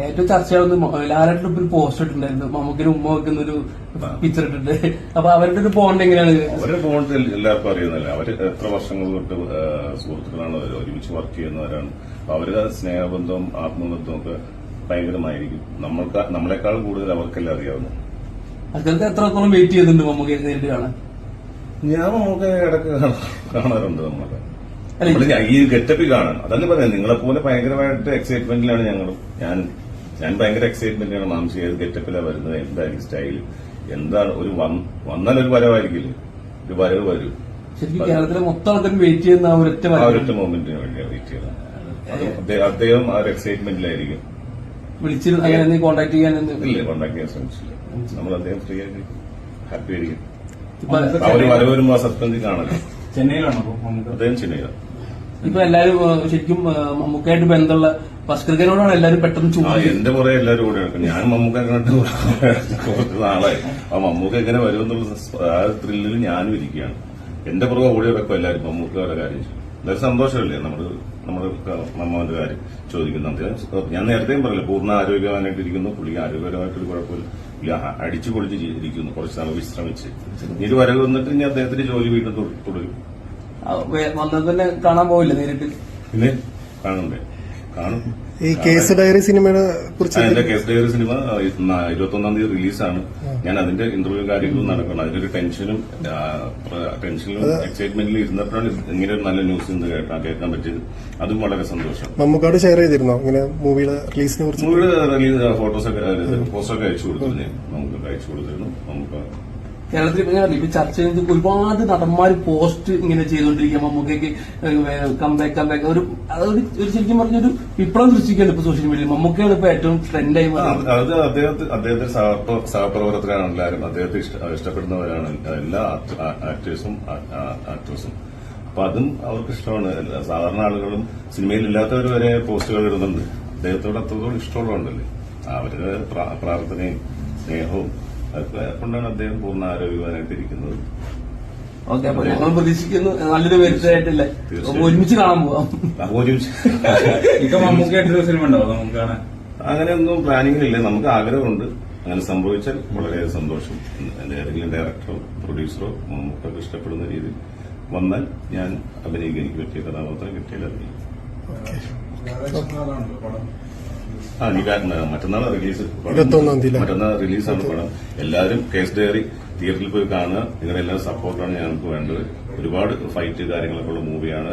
ഏറ്റവും ചർച്ചയാവുന്ന ലാലാട്ടിൽ ഒരു പോസ്റ്റ് ഇട്ടിട്ടുണ്ടായിരുന്നു. മമ്മൂക്കിന് ഉമ്മ വെക്കുന്ന ഒരു പിക്ചർ ഇട്ടിട്ട്. അപ്പൊ അവരുടെ ഒരു ബോണ്ട് എങ്ങനെയാണ്? അവരുടെ ബോണ്ട് എല്ലാവർക്കും അറിയുന്നില്ല അവർ എത്ര വർഷങ്ങൾ തൊട്ട് സുഹൃത്തുക്കളാണ് ഒരുമിച്ച് വർക്ക് ചെയ്യുന്നവരാണ്. അപ്പൊ അവരുടെ സ്നേഹബന്ധവും ആത്മബന്ധവും ഒക്കെ ഭയങ്കരമായിരിക്കും. നമ്മൾക്ക് നമ്മളെക്കാൾ കൂടുതൽ അവർക്കെല്ലാം അറിയാവുന്നു അതൊക്കെ എത്രത്തോളം വെയിറ്റ് ചെയ്തിട്ടുണ്ട് മമ്മൂക്കെ നേരിട്ട് കാണാൻ? ഞാൻ നമുക്ക് ഇടയ്ക്ക് കാണാ- കാണാറുണ്ട് നമ്മളെ ഈ ഗെറ്റപ്പിൽ കാണാൻ അതന്നെ പറയാം നിങ്ങളെ പോലെ ഭയങ്കരമായിട്ട് എക്സൈറ്റ്മെന്റിലാണ് ഞങ്ങളും ഞാൻ ഞാൻ ഭയങ്കര എക്സൈറ്റ്മെന്റാണ് മാംസി. ഏത് ഗെറ്റപ്പിലാണ് വരുന്നത്? എന്തായിരിക്കും സ്റ്റൈൽ എന്താണ്? ഒരു വന്നാലൊരു വന്നാൽ ഒരു വരവായിരിക്കില്ലേ? ഒരു വരവ് വരും. ശരിക്കും കേരളത്തിലെ മൊത്തം ആൾക്കാരും വെയിറ്റ് ചെയ്യുന്ന ആ ഒരൊറ്റ ആ. ഒരൊറ്റ മൊമെന്റിന് വേണ്ടിയാണ് വെയിറ്റ് ചെയ്യുന്നത്. അദ്ദേഹം- ആ ഒരു എക്സൈറ്റ്മെന്റിലായിരിക്കും വിളിച്ചിരുന്നു അങ്ങനെ കോൺടാക്ട് ചെയ്യാൻ ഇല്ല കോണ്ടാക്ട് ചെയ്യാൻ ശ്രമിച്ചില്ല. നമ്മൾ അദ്ദേഹം ഫ്രീ ആയിട്ട് ഹാപ്പി ആയിരിക്കും. അവർ വരവ് വരുമ്പോ ആ സസ്പെൻസ് കാണല്ലോ. ചെന്നൈയിലാണോ അദ്ദേഹം ചെന്നൈയിലാണ് ഇപ്പൊ എല്ലാരും ശരിക്കും മമ്മൂക്കായിട്ട് ബന്ധമുള്ള ഭാസ്കർക്കനോടാണ് എല്ലാവരും പെട്ടെന്ന് ചൂട് എന്റെ പുറകെ എല്ലാവരും കൂടെ ഞാൻ മമ്മൂക്ക കണ്ടിട്ട് കുറച്ച് നാളായി. ആ മമ്മൂക്ക എങ്ങനെ വരുമെന്നുള്ള എന്നുള്ള ആ ത്രില്ലിൽ ഞാനും ഇരിക്കുകയാണ്. എന്റെ പുറകെ ഓടി കിടക്കും എല്ലാവരും മമ്മൂക്കയുടെ കാര്യം. എന്തായാലും സന്തോഷമല്ലേ? നമ്മുടെ നമ്മുടെ മമ്മന്റെ കാര്യം ചോദിക്കുന്നുണ്ട്. ഞാൻ നേരത്തെയും പറഞ്ഞില്ല പൂർണ ആരോഗ്യവാനായിട്ട് ഇരിക്കുന്നു. പുള്ളി ആരോഗ്യപരമായിട്ടൊരു കുഴപ്പമില്ല. പുള്ളി അടിച്ചു പൊളിച്ച് ചെയ്തിരിക്കുന്നു കുറച്ച് നാൾ വിശ്രമിച്ച്. ഇനി വരവ് വന്നിട്ട് ഇനി അദ്ദേഹത്തിന്റെ ജോലി വീണ്ടും തുട- തുടരും. വന്നത് തന്നെ കാണാൻ പോവില്ല നേരിട്ട്? പിന്നെ കാണണ്ടേ കാണും. ഈ കേസ് ഡയറി സിനിമയെ കുറിച്ച് എന്റെ കേസ് ഡയറി സിനിമ ഇരുപത്തി ഒന്നാം തീയതി റിലീസാണ്. ഞാൻ അതിന്റെ ഇന്റർവ്യൂ കാര്യങ്ങളും നടക്കണം. അതിന്റെ ഒരു ടെൻഷനും ടെൻഷനിലും എക്സൈറ്റ്മെന്റിലും ഇരുന്നപ്പോഴാണ് ഇങ്ങനെ ഒരു നല്ല ന്യൂസ് ഇന്ന് കേട്ടാ കേൾക്കാൻ പറ്റിയത്. അതും വളരെ സന്തോഷം. മമ്മൂക്കാട് ഷെയർ ചെയ്തിരുന്നോ? ഇങ്ങനെ മൂവിയുടെ റിലീസിനെ കുറിച്ച്? മൂവിയുടെ റിലീസ് ഫോട്ടോസൊക്കെ പോസ്റ്റൊക്കെ അയച്ചു കൊടുത്തിരുന്നു നമുക്ക് അയച്ചു കൊടുത്തിരുന്നു. നമുക്ക് കേരളത്തിൽ ഞാൻ ഇപ്പൊ ചർച്ച ചെയ്ത് ഒരുപാട് നടന്മാർ പോസ്റ്റ് ഇങ്ങനെ ചെയ്തുകൊണ്ടിരിക്കുക മമ്മൂക്കയ്ക്ക് കംബാക്ക് കംബാക്ക് ഒരു അതൊരു ഒരു ശരിക്കും പറഞ്ഞൊരു വിപ്ലവം സൃഷ്ടിക്കുകയാണ് ഇപ്പൊ സോഷ്യൽ മീഡിയയിൽ മമ്മൂക്കയാണ് ഇപ്പൊ ഏറ്റവും ട്രെൻഡായി അത് അദ്ദേഹത്തെ അദ്ദേഹത്തിന്റെ സഹപ്ര- സഹപ്രവർത്തകരാണ് എല്ലാവരും. അദ്ദേഹത്തെ ഇഷ്ടപ്പെടുന്നവരാണ് എല്ലാ ആക്ടേഴ്സും ആക്ട്രസും അപ്പൊ അതും അവർക്ക് ഇഷ്ടമാണ്. സാധാരണ ആളുകളും സിനിമയിൽ ഇല്ലാത്തവർ വരെ പോസ്റ്റുകൾ ഇടുന്നുണ്ട്. അദ്ദേഹത്തോട് അത്രത്തോളം ഇഷ്ടമുള്ളതുണ്ടല്ലേ അവരുടെ പ്രാ- പ്രാർത്ഥനയും സ്നേഹവും അതൊക്കെ കൊണ്ടാണ് അദ്ദേഹം പൂർണ ആരോഗ്യവാനായിട്ടിരിക്കുന്നത്. ഓക്കെ അപ്പൊ ഞങ്ങൾ പ്രതീക്ഷിക്കുന്നു. നല്ലൊരു വരുത്തായിട്ടില്ലേ. ഒരുമിച്ച് കാണാൻ പോവാം. ഒരുമിച്ച്. ഇപ്പൊ മമ്മൂക്കായിട്ടൊരു സിനിമ ഉണ്ടാവും നമുക്ക് കാണാൻ? അങ്ങനെയൊന്നും പ്ലാനിംഗ് ഇല്ല നമുക്ക് ആഗ്രഹമുണ്ട്. അങ്ങനെ സംഭവിച്ചാൽ വളരെ സന്തോഷം. ഏതെങ്കിലും ഡയറക്ടറോ പ്രൊഡ്യൂസറോ നമുക്കൊക്കെ ഇഷ്ടപ്പെടുന്ന രീതിയിൽ വന്നാൽ ഞാൻ അഭിനയിക്കാൻ എനിക്ക് പറ്റിയ കഥാപാത്രം കിട്ടിയാൽ അഭിനയിക്കും. ആ മറ്റന്നാൾ റിലീസ്? മറ്റന്നാൾ റിലീസാണ് പടം. എല്ലാവരും കേസ് ഡയറി തിയേറ്ററിൽ പോയി കാണുക. നിങ്ങളുടെ എല്ലാ സപ്പോർട്ടാണ് ഞങ്ങൾക്ക് വേണ്ടത്. ഒരുപാട് ഫൈറ്റ് കാര്യങ്ങളൊക്കെ ഉള്ള മൂവിയാണ്